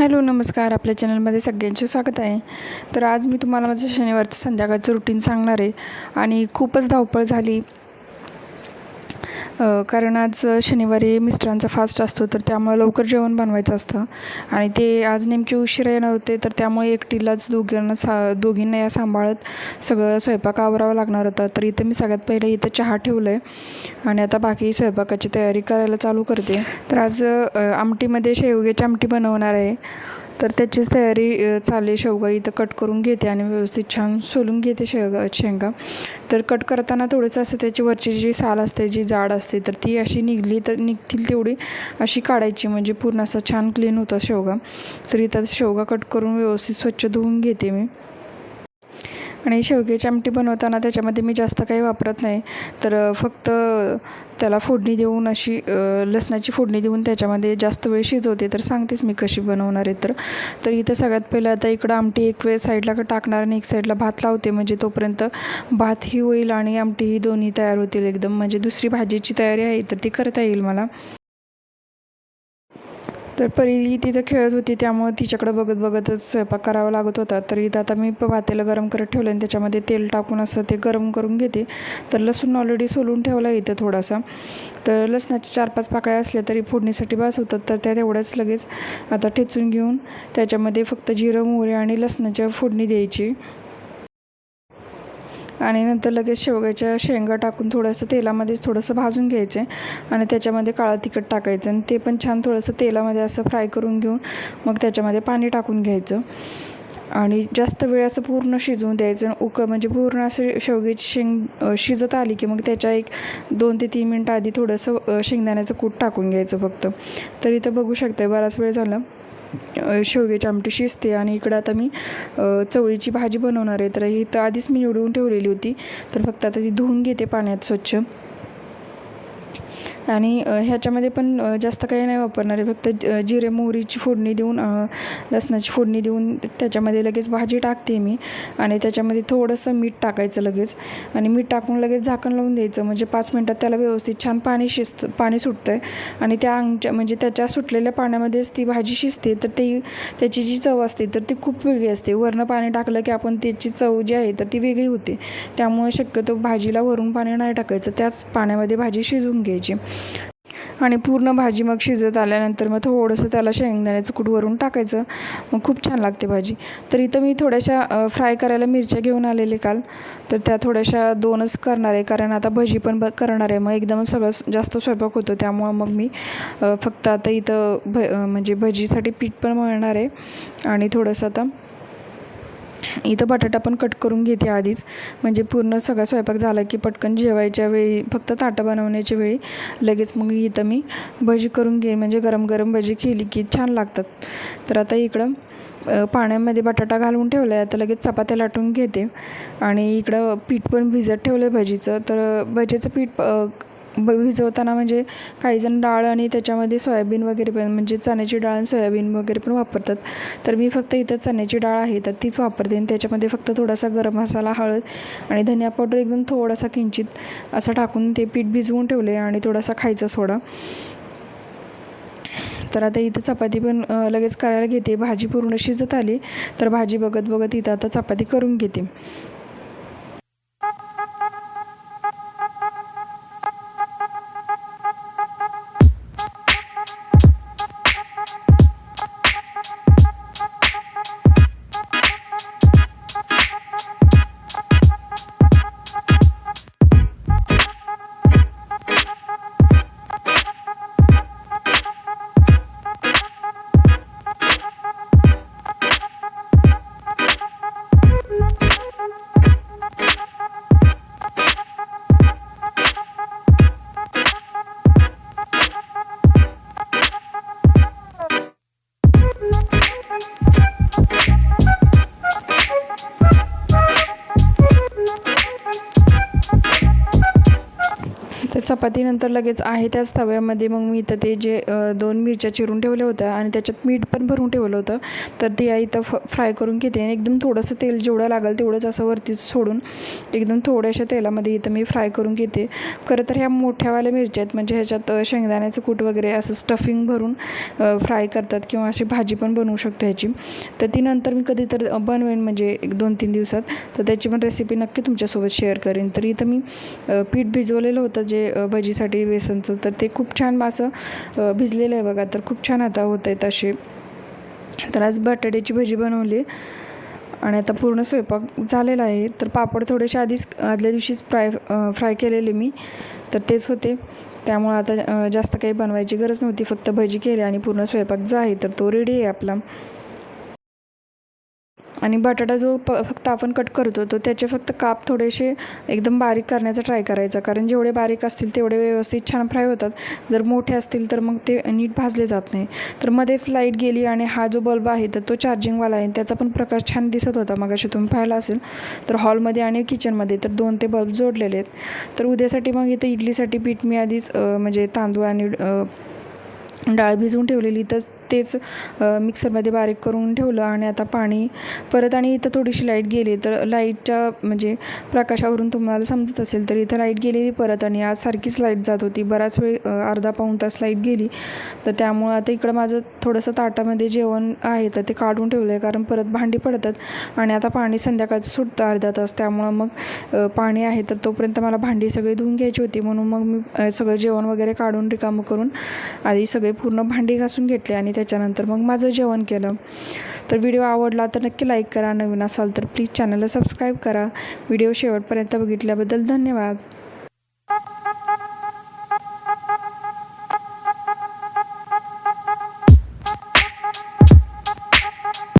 Hello नमस्कार. आपल्या चॅनलमध्ये सगळ्यांचे स्वागत आहे. तर आज मी तुम्हाला माझं शनिवारचं संध्याकाळचं रुटीन सांगणार आहे. आणि खूपच धावपळ झाली. कारण आज शनिवारी मिस्टरांचा फास्ट असतो तर त्यामुळे लवकर जेवण बनवायचं असतं. आणि ते आज नेमके उशिरा येणार होते तर त्यामुळे एकटीलाच दोघींना सा दोघींना या सांभाळत सगळं स्वयंपाक आवरावं लागणार होता. तर इथं मी सगळ्यात पहिले इथं चहा ठेवलं आहे आणि आता बाकी स्वयंपाकाची तयारी करायला चालू करते. तर आज आमटीमध्ये शेवग्याची आमटी बनवणार आहे. तर त्याचीच तयारी चालली आहे. शेवगा इथं कट करून घेते आणि व्यवस्थित छान सोलून घेते शेवगा शेंगा. तर कट करताना थोडंसं असं त्याची वरची जी साल असते जी जाड असते तर ती अशी निघली तर निघतील तेवढी अशी काढायची. म्हणजे पूर्ण असं छान क्लीन होतं शेवगा. तर इथं शेवगा कट करून व्यवस्थित स्वच्छ धुवून घेते मी. आणि शेवग्याची आमटी बनवताना त्याच्यामध्ये मी जास्त काही वापरत नाही. तर फक्त त्याला फोडणी देऊन अशी लसणाची फोडणी देऊन त्याच्यामध्ये जास्त वेळ शिजवते. तर सांगतेच मी कशी बनवणार आहे. तर तर इथं सगळ्यात पहिलं आता इकडं आमटी एक वेळ साईडला टाकणार आणि एक साईडला भात लावते. म्हणजे तोपर्यंत भातही होईल आणि आमटीही दोन्ही तयार होतील एकदम. म्हणजे दुसरी भाजीची तयारी आहे तर ती करता येईल मला. तर परी तिथं खेळत होती त्यामुळे तिच्याकडं बघत बघतच स्वयंपाक करावा लागत होता. तर इथं आता मी प- भातेला गरम करत ठेवलं आणि त्याच्यामध्ये तेल टाकून असं ते गरम करून घेते. तर लसूण ऑलरेडी सोलून ठेवला इथं थोडासा. तर लसणाच्या चार पाच पाकळ्या असल्या तरी फोडणीसाठी बास होतात तर त्या तेवढ्याच लगेच आता ठेचून घेऊन त्याच्यामध्ये फक्त जिरं मोहरी आणि लसणाच्या फोडणी द्यायची. आणि नंतर लगेच शेवग्याच्या शेंगा टाकून थोडंसं तेलामध्येच थोडंसं भाजून घ्यायचे आणि त्याच्यामध्ये काळं तिखट टाकायचं आणि ते पण छान थोडंसं तेलामध्ये असं फ्राय करून घेऊन मग त्याच्यामध्ये पाणी टाकून घ्यायचं. आणि जास्त वेळ असं पूर्ण शिजवून द्यायचं उक म्हणजे पूर्ण असं शेवग्याची शेंग शिजत आली की मग त्याच्या एक दोन ते तीन मिनटं आधी थोडंसं शेंगदाण्याचं कूट टाकून घ्यायचं फक्त. तर इथं बघू शकते बराच वेळ झाला. शेवग्याची आमटी शिजते आणि इकडं आता मी चवळीची भाजी बनवणार आहे. तर ही तर आधीच मी निवडून ठेवलेली होती. तर फक्त आता ती धुवून घेते पाण्यात स्वच्छ. आणि ह्याच्यामध्ये पण जास्त काही नाही वापरणार. आहे फक्त ज- जिरे मोहरीची फोडणी देऊन लसणाची फोडणी देऊन त्याच्यामध्ये लगेच भाजी टाकते मी. आणि त्याच्यामध्ये थोडंसं मीठ टाकायचं लगेच. आणि मीठ टाकून लगेच झाकण लावून द्यायचं. म्हणजे पाच मिनटात त्याला व्यवस्थित छान पाणी शिजतं पाणी सुटतं आहे आणि त्या अंगच्या म्हणजे त्याच्या सुटलेल्या पाण्यामध्येच ती भाजी शिजते. तर ती त्याची जी चव असते तर ती खूप वेगळी असते. वरनं पाणी टाकलं की आपण त्याची चव जी आहे तर ती वेगळी होते. त्यामुळे शक्यतो भाजीला वरून पाणी नाही टाकायचं. त्याच पाण्यामध्ये भाजी शिजवून घ्यायची. आणि पूर्ण भाजी मग शिजत आल्यानंतर मग थोडंसं त्याला शेंगदाण्याचं कूट वरून टाकायचं. मग खूप छान लागते भाजी. तर इथं मी थोड्याशा फ्राय करायला मिरच्या घेऊन आलेले काल. तर त्या थोड्याशा दोनच करणार आहे. कारण आता भजी पण ब करणार आहे. मग एकदम सगळं जास्त स्वयंपाक होतो. त्यामुळं मग मी फक्त आता इथं भ म्हणजे भजीसाठी पीठ पण मळणार आहे. आणि थोडंसं आता इथं बटाटा पण कट करून घेते आधीच. म्हणजे पूर्ण सगळा स्वयंपाक झाला की पटकन जेवायच्या वेळी फक्त ताटं बनवण्याच्या वेळी लगेच मग इथं मी भजी करून घेईन म्हणजे गरम गरम भजी केली की छान लागतात. तर आता इकडं पाण्यामध्ये बटाटा घालून ठेवला आहे आता लगेच चपात्या लाटून घेते. आणि इकडं पीठ पण भिजत ठेवलं आहे भजीचं. तर भजीचं पीठ भिजवताना म्हणजे काहीजण डाळ आणि त्याच्यामध्ये सोयाबीन वगैरे पण म्हणजे चण्याची डाळ आणि सोयाबीन वगैरे पण वापरतात. तर मी फक्त इथं चण्याची डाळ आहे तर तीच वापरते. आणि त्याच्यामध्ये फक्त थोडासा गरम मसाला हळद आणि धनिया पावडर एकदम थोडासा किंचित असं टाकून ते पीठ भिजवून ठेवले आणि थोडासा खायचा सोडा. तर आता इथं चपाती पण लगेच करायला घेते. भाजी पूर्ण शिजत आली तर भाजी बघत बघत इथं आता चपाती करून घेते. चपातीनंतर लगेच आहे त्याच तव्यामध्ये. मग मी इथं ते जे दोन मिरच्या चिरून ठेवल्या होत्या आणि त्याच्यात मीठ पण भरून ठेवलं होतं. तर ते आई इथं फ फ्राय करून घेते आणि एकदम थोडंसं तेल जेवढं लागेल तेवढंच असं वरती सोडून एकदम थोड्याशा तेलामध्ये इथं मी फ्राय करून घेते. खरं तर ह्या मोठ्यावाल्या मिरच्या आहेत. म्हणजे ह्याच्यात शेंगदाण्याचं कूट वगैरे असं स्टफिंग भरून फ्राय करतात किंवा अशी भाजी पण बनवू शकतो ह्याची. तर ती नंतर मी कधी तर बनवेन म्हणजे एक दोन तीन दिवसात. तर त्याची पण रेसिपी नक्की तुमच्यासोबत शेअर करेन. तर इथं मी पीठ भिजवलेलं होतं जे भजीसाठी बेसनचं तर ते खूप छान असं भिजलेलं आहे बघा तर खूप छान आता होत आहेत असे. तर आज बटाट्याची भजी बनवली आणि आता पूर्ण स्वयंपाक झालेला आहे. तर पापड थोडेसे आधीच आदल्या दिवशीच फ्राय फ्राय केलेले मी तर तेच होते. त्यामुळं आता जास्त काही बनवायची गरज नव्हती फक्त भजी केली आणि पूर्ण स्वयंपाक जो आहे तर तो रेडी आहे आपला. आणि बटाटा जो प फक्त आपण कट करतो तो त्याचे फक्त काप थोडेसे एकदम बारीक करण्याचा ट्राय करायचा. कारण जेवढे बारीक असतील तेवढे व्यवस्थित छान फ्राय होतात. जर मोठे असतील तर मग ते नीट भाजले जात नाही. तर मध्येच लाइट गेली आणि हा जो बल्ब आहे तर तो चार्जिंगवाला आहे. त्याचा पण प्रकाश छान दिसत होता. मग तुम्ही पाहिला असेल तर हॉलमध्ये आणि किचनमध्ये तर दोन ते बल्ब जोडलेले आहेत. तर उद्यासाठी मग इथं इडलीसाठी पीठ मी आधीच म्हणजे तांदूळ आणि डाळ भिजवून ठेवलेली. तर तेच मिक्सरमध्ये बारीक करून ठेवलं आणि आता पाणी परत आणि इथं थोडीशी लाइट गेली तर लाईटच्या म्हणजे प्रकाशावरून तुम्हाला समजत असेल तर इथं लाइट गेलेली परत आणि आज सारखीच लाइट जात होती. बराच वेळ अर्धा पाऊण तास लाइट गेली. तर त्यामुळं आता इकडं माझं थोडंसं ताटामध्ये जेवण आहे तर ते काढून ठेवलं आहे कारण परत भांडी पडतात आणि आता पाणी संध्याकाळचं सुटतं अर्धा तास. त्यामुळं मग पाणी आहे तर तोपर्यंत मला भांडी सगळी धुवून घ्यायची होती. म्हणून मग मी सगळं जेवण वगैरे काढून रिकामं करून आधी सगळे पूर्ण भांडी घासून घेतले आणि त्याच्यानंतर मग माझं जेवण केलं. तर व्हिडिओ आवडला तर नक्की लाईक करा. नवीन असाल तर प्लीज चॅनलला सबस्क्राईब करा. व्हिडिओ शेवटपर्यंत बघितल्याबद्दल धन्यवाद.